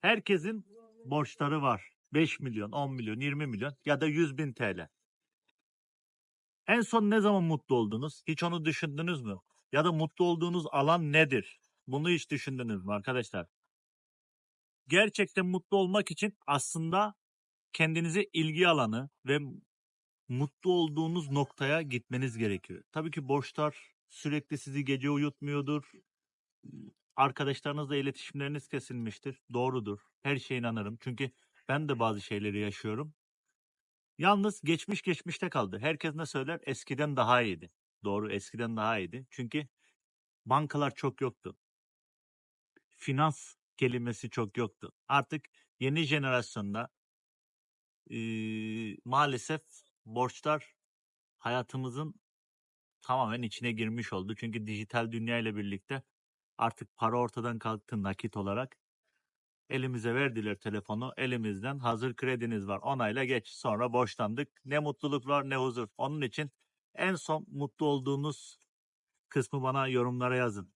Herkesin borçları var. 5 milyon, 10 milyon, 20 milyon ya da 100 bin TL. En son ne zaman mutlu oldunuz? Hiç onu düşündünüz mü? Ya da mutlu olduğunuz alan nedir? Bunu hiç düşündünüz mü arkadaşlar? Gerçekten mutlu olmak için aslında kendinize ilgi alanı ve mutlu olduğunuz noktaya gitmeniz gerekiyor. Tabii ki borçlar sürekli sizi gece uyutmuyordur. Arkadaşlarınızla iletişimleriniz kesilmiştir. Doğrudur. Her şeye inanırım. Çünkü ben de bazı şeyleri yaşıyorum. Yalnız geçmiş geçmişte kaldı. Herkes ne söyler? Eskiden daha iyiydi. Doğru eskiden daha iyiydi. Çünkü bankalar çok yoktu. Finans kelimesi çok yoktu. Artık yeni jenerasyonda eee, maalesef borçlar hayatımızın tamamen içine girmiş oldu. Çünkü dijital dünya ile birlikte artık para ortadan kalktı nakit olarak. Elimize verdiler telefonu. Elimizden hazır krediniz var. Onayla geç. Sonra borçlandık. Ne mutluluk var ne huzur. Onun için en son mutlu olduğunuz kısmı bana yorumlara yazın.